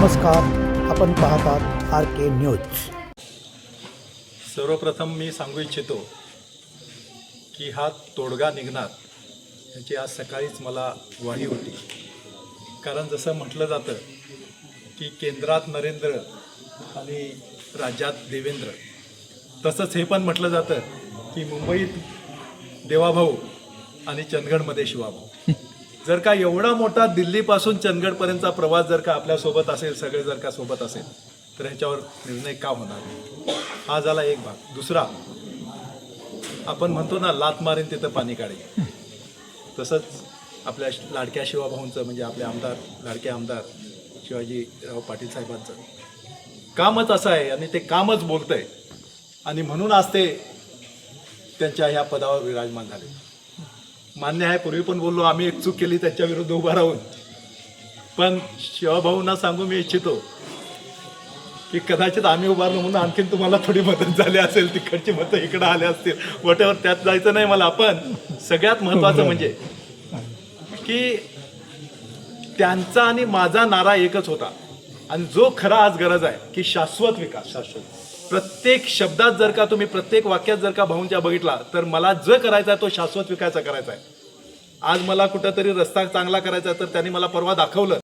नमस्कार आपण पाहतात आर के न्यूज. सर्वप्रथम मी सांगू इच्छितो की हा तोडगा निघणार याची आज सकाळीच मला ग्वाही होती. कारण जसं म्हटलं जातं की केंद्रात नरेंद्र आणि राज्यात देवेंद्र तसंच हे पण म्हटलं जातं की मुंबईत देवाभाऊ आणि चंदगडमध्ये शिवाभाऊ. जर का एवढा मोठा दिल्लीपासून चंदगडपर्यंतचा प्रवास जर का आपल्यासोबत असेल सगळे जर का सोबत असेल तर ह्याच्यावर निर्णय का होणार? हा झाला एक भाग. दुसरा आपण म्हणतो ना लात मारेन तिथं पाणी काढेल तसंच आपल्या लाडक्या शिवाभाऊंचं म्हणजे आपले आमदार लाडके आमदार शिवाजीराव पाटील साहेबांचं. कामच असं आहे आणि ते कामच बोलतंय. आणि म्हणून आज ते त्यांच्या ह्या पदावर विराजमान झाले. मान्य आहे पूर्वी पण बोललो आम्ही एक चूक केली त्याच्या विरुद्ध उभा राहून. पण शिवभाऊंना सांगू मी इच्छितो की कदाचित आम्ही उभारलो म्हणून आणखीन तुम्हाला थोडी मदत झाली असेल तिकडची मतं इकडं आले असतील वटेवर त्यात जायचं नाही मला. पण सगळ्यात महत्त्वाचं म्हणजे की त्यांचा आणि माझा नारा एकच होता. आणि जो खरा आज गरज आहे की शाश्वत विकास शाश्वत. प्रत्येक शब्दात जर का तुम्ही प्रत्येक वाक्यात जर का भाऊंच्या बघितला तर मला जो करायचा आहे तो शाश्वत विकायचा करायचा आहे. आज मला कुठंतरी रस्ता चांगला करायचा आहे तर त्यांनी मला परवा दाखवलं.